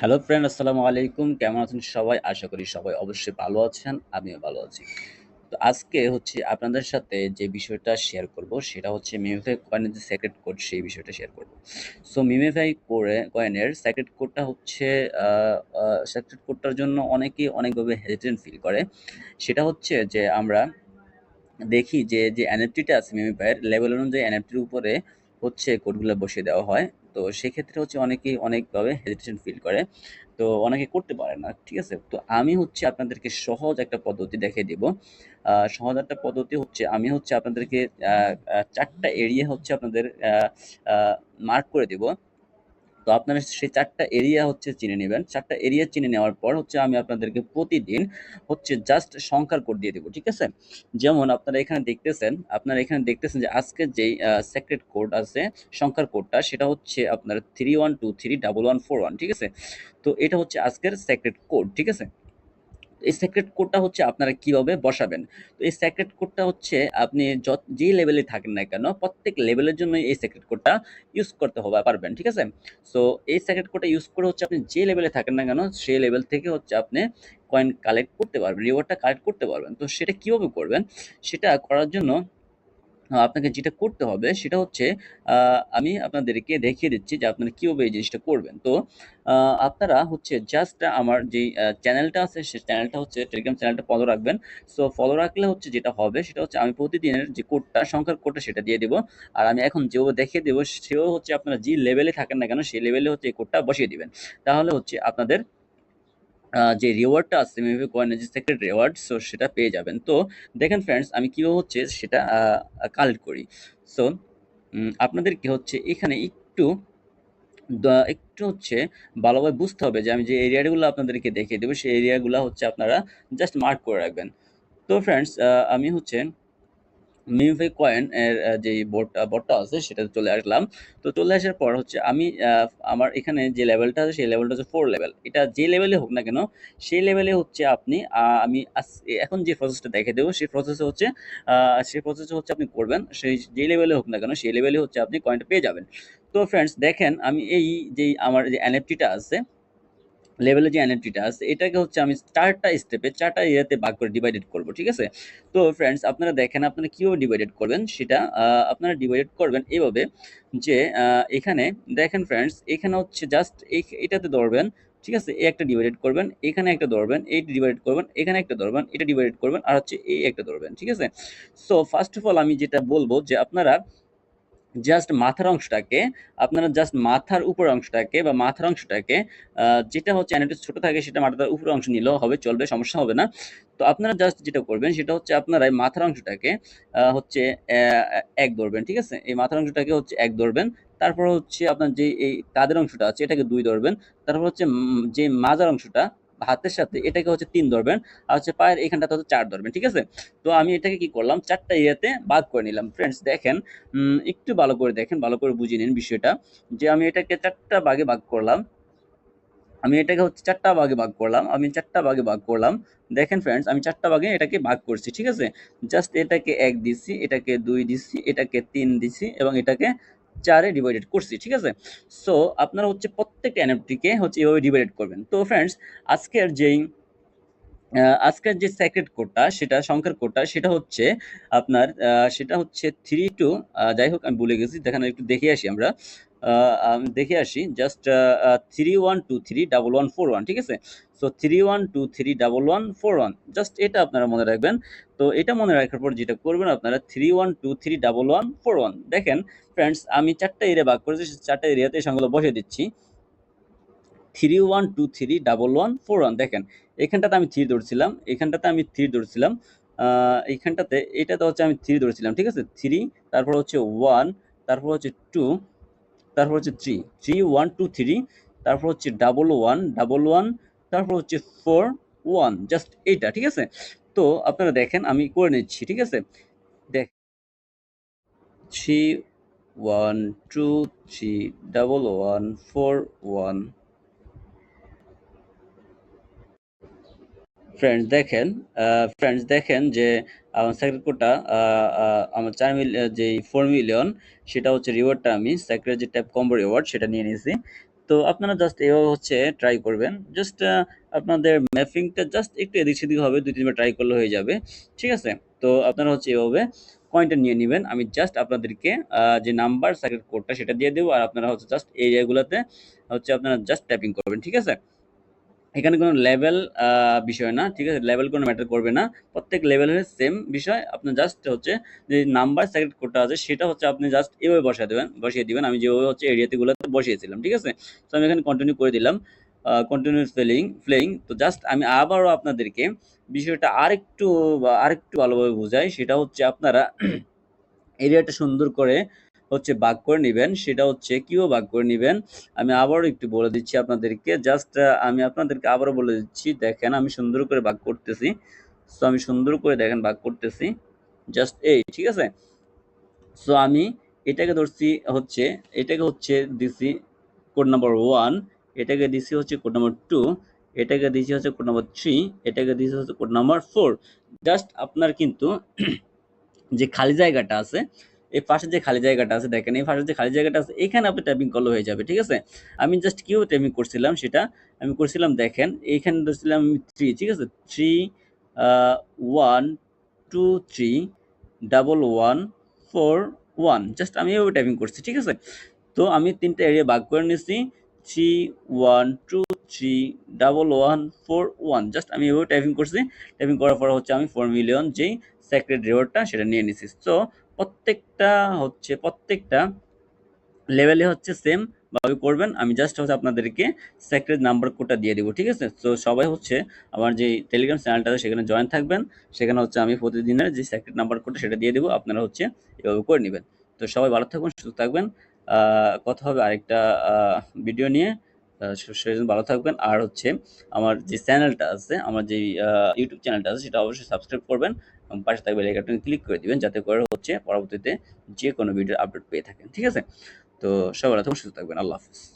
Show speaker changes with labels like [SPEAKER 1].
[SPEAKER 1] Hello friend আসসালামু আলাইকুম। কেমন আছেন সবাই? আশা করি সবাই অবশ্যই ভালো আছেন, আমিও ভালো আছি। তো আজকে হচ্ছে আপনাদের সাথে যে বিষয়টা শেয়ার করব, সেটা হচ্ছে মিমিফাই কয়েনের যে সেক্রেট কোড সেই বিষয়টা শেয়ার করব। সো মিমিফাই করে কয়েনের সেক্রেট কোডটা হচ্ছে সেক্রেট কোডটার জন্য অনেকেই অনেকভাবে হেজিটেন্ট ফিল করে। সেটা হচ্ছে যে আমরা দেখি যে যে এনএফটিটা আছে মিমিফাইয়ের লেভেল অনুযায়ী এনএফটির উপরে হচ্ছে কোডগুলো বসিয়ে দেওয়া হয়। তো সেক্ষেত্রে হচ্ছে অনেকেই অনেকভাবে হেজিটেশন ফিল করে। তো অনেকে করতে পারে না, ঠিক আছে? তো আমি হচ্ছে আপনাদেরকে সহজ একটা পদ্ধতি দেখিয়ে দেব। সহজ একটা পদ্ধতি হচ্ছে আমি হচ্ছে আপনাদেরকে চারটা এরিয়া হচ্ছে আপনাদের মার্ক করে দেব। তো আপনারা সেই চারটা এরিয়া হচ্ছে চিনে নেবেন। চারটা এরিয়া চিনে নেওয়ার পর হচ্ছে আমি আপনাদেরকে প্রতিদিন হচ্ছে জাস্ট সংখ্যার কোড দিয়ে দেবো, ঠিক আছে? যেমন আপনারা এখানে দেখতেছেন, আপনারা এখানে দেখতেছেন যে আজকে যেই সেক্রেট কোড আছে, সংখ্যার কোডটা সেটা হচ্ছে আপনার three one two three double one four one ঠিক আছে? তো এটা হচ্ছে আজকের সেক্রেট কোড ঠিক আছে? এই সেক্রেট কোডটা হচ্ছে আপনারা কীভাবে বসাবেন? তো এই সেক্রেট কোডটা হচ্ছে আপনি যত যে লেভেলে থাকেন না কেন, প্রত্যেক লেভেলের জন্য এই সেক্রেট কোডটা ইউজ করতে হবে, পারবেন, ঠিক আছে? সো এই সেক্রেট কোডটা ইউজ করে হচ্ছে আপনি যে লেভেলে থাকেন না কেন, সেই লেভেল থেকে হচ্ছে আপনি কয়েন কালেক্ট করতে পারবেন রিওয়ার্ডটা কালেক্ট করতে পারবেন। তো সেটা কীভাবে করবেন? সেটা করার জন্য আপনাকে যেটা করতে হবে সেটা হচ্ছে আমি আপনাদেরকে দেখিয়ে দিচ্ছি যে আপনারা কীভাবে এই জিনিসটা করবেন। তো আপনারা হচ্ছে জাস্ট আমার যেই চ্যানেলটা আছে সে চ্যানেলটা হচ্ছে টেলিগ্রাম চ্যানেলটা ফলো রাখবেন। সো ফলো রাখলে হচ্ছে যেটা হবে সেটা হচ্ছে আমি প্রতিদিনের যে কোডটা, সংখ্যার কোডটা সেটা দিয়ে দেবো। আর আমি এখন যেভাবে দেখিয়ে দেবো সেও হচ্ছে আপনারা যে লেভেলে থাকেন না কেন, সেই লেভেলে হচ্ছে এই কোডটা বসিয়ে দিবেন। তাহলে হচ্ছে আপনাদের যে রিওয়ার্ডটা আছে মেবি কয়েনের যে সেক্রেট রিওয়ার্ড সো সেটা পেয়ে যাবেন। তো দেখেন ফ্রেন্ডস আমি কীভাবে হচ্ছে সেটা কালেক্ট করি। সো আপনাদেরকে হচ্ছে এখানে একটু একটু হচ্ছে ভালোভাবে বুঝতে হবে যে আমি যে এরিয়াগুলো আপনাদেরকে দেখিয়ে দেবো, সেই এরিয়াগুলো হচ্ছে আপনারা জাস্ট মার্ক করে রাখবেন। তো ফ্রেন্ডস আমি হচ্ছে মিউফাই কয়েন এর যে বোর্ডটা বোর্ডটা আছে সেটা চলে আসলাম। তো চলে আসার পর হচ্ছে আমি আমার এখানে যে লেভেলটা আছে, সেই লেভেলটা হচ্ছে ফোর লেভেল এটা যে লেভেলে হোক না কেন, সেই লেভেলে হচ্ছে আপনি আমি এখন যে প্রসেসটা দেখে দেবো, সেই প্রসেসে হচ্ছে সেই প্রসেসে হচ্ছে আপনি করবেন, সেই যে লেভেলে হোক না কেন, সেই লেভেলে হচ্ছে আপনি কয়েনটা পেয়ে যাবেন। তো ফ্রেন্ডস দেখেন আমি এই যে আমার যে এনএফটিটা আছে লেভেলে যে এনএফটিটা আছে, এটাকে হচ্ছে আমি চারটা স্টেপে চারটা ইয়েতে ভাগ করে ডিভাইডেড করব, ঠিক আছে? তো ফ্রেন্ডস আপনারা দেখেন আপনারা কীভাবে ডিভাইডেড করবেন? সেটা আপনারা ডিভাইডেড করবেন এইভাবে যে এখানে দেখেন ফ্রেন্ডস এখানে হচ্ছে জাস্ট এটাতে ধরবেন, ঠিক আছে? এই একটা ডিভাইডেড করবেন, এখানে একটা ধরবেন, এই ডিভাইড করবেন, এখানে একটা ধরবেন, এটা ডিভাইডেড করবেন, আর হচ্ছে এই একটা ধরবেন, ঠিক আছে? সো ফার্স্ট অফ অল আমি যেটা বলব যে আপনারা জাস্ট মাথার অংশটাকে, আপনারা জাস্ট মাথার উপর অংশটাকে বা মাথার অংশটাকে যেটা হচ্ছে অ্যানালিটিস ছোট থাকে সেটা মাথার উপর অংশ নিলেও হবে, চলবে, সমস্যা হবে না। তো আপনারা জাস্ট যেটা করবেন সেটা হচ্ছে আপনারা এই মাথার অংশটাকে হচ্ছে এক ধরবেন, ঠিক আছে? এই মাথার অংশটাকে হচ্ছে এক ধরবেন। তারপর হচ্ছে আপনার যে এই কাদের অংশটা আছে এটাকে দুই ধরবেন। তারপর হচ্ছে যে মাজার অংশটা হাতের সাথে এটাকে হচ্ছে তিন ধরবেন, আর হচ্ছে পায়ের এখানটাতে হচ্ছে চার ধরবেন, ঠিক আছে? তো আমি এটাকে কি করলাম? চারটা ইয়েতে ভাগ করে নিলাম। ফ্রেন্ডস দেখেন একটু ভালো করে দেখেন, ভালো করে বুঝিয়ে নিন বিষয়টা, যে আমি এটাকে চারটা ভাগে ভাগ করলাম। আমি এটাকে হচ্ছে চারটা ভাগে ভাগ করলাম, আমি চারটা ভাগে ভাগ করলাম। দেখেন ফ্রেন্ডস আমি চারটা ভাগে এটাকে ভাগ করছি, ঠিক আছে? জাস্ট এটাকে এক দিচ্ছি এটাকে দুই দিচ্ছি এটাকে তিন দিচ্ছি এবং এটাকে চারে ডিভাইডেড করছি, ঠিক আছে? সো আপনারা হচ্ছে প্রত্যেকটা এনএফটিকে হচ্ছে এইভাবে ডিভাইডেড করবেন। তো ফ্রেন্ডস আজকের যেই আজকের যে সেক্রেট কোডটা সেটা সংখ্যার কোডটা সেটা হচ্ছে আপনার সেটা হচ্ছে থ্রি টু যাই হোক, আমি ভুলে গেছি, দেখানো একটু দেখে আসি আমরা। দেখে আসি just three one two three double one four one ঠিক আছে? So three one two three double one four one just এটা আপনারা মনে রাখবেন। তো এটা মনে রাখার পর যেটা করবেন আপনারা three one two three double one four one দেখেন ফ্রেন্ডস আমি চারটা এরিয়া ভাগ করেছি চারটা এরিয়াতে সংখ্যাগুলো বসে দিচ্ছি। Three one two three double one four one দেখেন, এখানটাতে আমি থ্রি ধরছিলাম, এখানটাতে আমি থ্রি ধরছিলাম এইখানটাতে এটাতে হচ্ছে আমি থ্রি ধরছিলাম, ঠিক আছে? থ্রি তারপর হচ্ছে ওয়ান তারপর হচ্ছে টু তারপর হচ্ছে three three one two three তারপর হচ্ছে ডাবল ওয়ান ডাবল ওয়ান তারপর হচ্ছে ফোর ওয়ান জাস্ট এইটা, ঠিক আছে? তো আপনারা দেখেন, আমি করে নিচ্ছি, ঠিক আছে? দেখ three one two three double one four one friends দেখেন ফ্রেন্ডস দেখেন যে সেক্রেট কোডটা আমার চার মিল যে ফোর মিলিয়ন সেটা হচ্ছে রিওয়ার্ডটা আমি সেক্রেট যে ট্যাপ কম্বো রিওয়ার্ড সেটা নিয়ে নিয়েছি। তো আপনারা জাস্ট এভাবে হচ্ছে ট্রাই করবেন। জাস্ট আপনাদের ম্যাপিংটা জাস্ট একটু এদিক সেদিক হবে, দুই, তিনবার ট্রাই করলে হয়ে যাবে। ঠিক আছে? তো আপনারা হচ্ছে এভাবে কয়েনটা নিয়ে নেবেন। আমি জাস্ট আপনাদেরকে যে নাম্বার সার্কিট কোডটা সেটা দিয়ে দেবো। আর আপনারা হচ্ছে জাস্ট এই জায়গাগুলোতে হচ্ছে আপনারা জাস্ট ট্যাপিং করবেন। ঠিক আছে? এখানে কোনো লেভেল বিষয় না, ঠিক আছে? লেভেল কোনো ম্যাটার করবে না। প্রত্যেক লেভেলের সেম বিষয়। আপনি জাস্ট হচ্ছে যে নাম্বার সেলেক্ট কোডটা আছে, সেটা হচ্ছে আপনি জাস্ট এভাবে বসিয়ে দেবেন, বসিয়ে দিবেন। আমি যেভাবে হচ্ছে এরিয়াতেগুলোতে বসিয়েছিলাম, ঠিক আছে? তো আমি এখানে কন্টিনিউ করে দিলাম কন্টিনিউ ফ্লেইং ফ্লেইং তো জাস্ট আমি আবারও আপনাদেরকে বিষয়টা আরেকটু আরেকটু ভালোভাবে বোঝাই। সেটা হচ্ছে আপনারা এরিয়াটা সুন্দর করে হচ্ছে ভাগ করে নেবেন, সেটা হচ্ছে কিও ভাগ করে নেবেন। আমি আবারও একটু বলে দিচ্ছি আপনাদেরকে জাস্ট আমি আপনাদেরকে আবারও বলে দিচ্ছি, দেখেন আমি সুন্দর করে ভাগ করতেছি। সো আমি সুন্দর করে দেখেন ভাগ করতেছি। জাস্ট এই, ঠিক আছে? সো আমি এটাকে ধরছি হচ্ছে, এটাকে হচ্ছে দিছি কোড নাম্বার ওয়ান এটাকে দিছি হচ্ছে কোড নাম্বার টু এটাকে দিছি হচ্ছে কোড নাম্বার থ্রি এটাকে দিছি হচ্ছে কোড নাম্বার ফোর জাস্ট আপনার কিন্তু যে খালি জায়গাটা আছে এই পাশে যে খালি জায়গাটা আছে দেখেন, এই পাশে যে খালি জায়গাটা আছে, এখানে আপনি টাইপিং করলে হয়ে যাবে, ঠিক আছে? আমি জাস্ট কীভাবে টাইপিং করছিলাম সেটা? আমি করছিলাম দেখেন, এইখানে ধরছিলাম আমি থ্রি ঠিক আছে? Three one two three double one four one just আমি এভাবে টাইপিং করছি, ঠিক আছে? তো আমি তিনটা এরিয়া ভাগ করে নিয়েছি three one two three double one four one just আমি এভাবে টাইপিং করছি টাইপিং করার পর হচ্ছে আমি ফোর মিলিয়ন যেই সেক্রেট রিওয়ার্ডটা সেটা নিয়ে নিছি। তো প্রত্যেকটা হচ্ছে, প্রত্যেকটা লেভেলে হচ্ছে সেম ভাবে করবেন। আমি জাস্ট হচ্ছে আপনাদেরকে সেক্রেট নাম্বার কোডটা দিয়ে দিব, ঠিক আছে? তো সবাই হচ্ছে আমার যে টেলিগ্রাম চ্যানেলটা আছে, সেখানে জয়েন থাকবেন। সেখানে হচ্ছে আমি প্রতিদিনের যে সেক্রেট নাম্বার কোডটা সেটা দিয়ে দেবো, আপনারা হচ্ছে এভাবে করে নেবেন। তো সবাই ভালো থাকবেন, সুস্থ থাকবেন। কথা হবে আরেকটা ভিডিও নিয়ে। সেজন্য ভালো থাকবেন। আর হচ্ছে আমার যে চ্যানেলটা আছে, আমার যে ইউটিউব চ্যানেলটা আছে, সেটা অবশ্যই সাবস্ক্রাইব করবেন এবং পাশে থাকবে লেখাটা ক্লিক করে দিবেন, যাতে করে হচ্ছে পরবর্তীতে যে কোনো ভিডিও আপডেট পেয়ে থাকেন। ঠিক আছে? তো সবাই সুস্থ থাকবেন। আল্লাহ হাফিজ।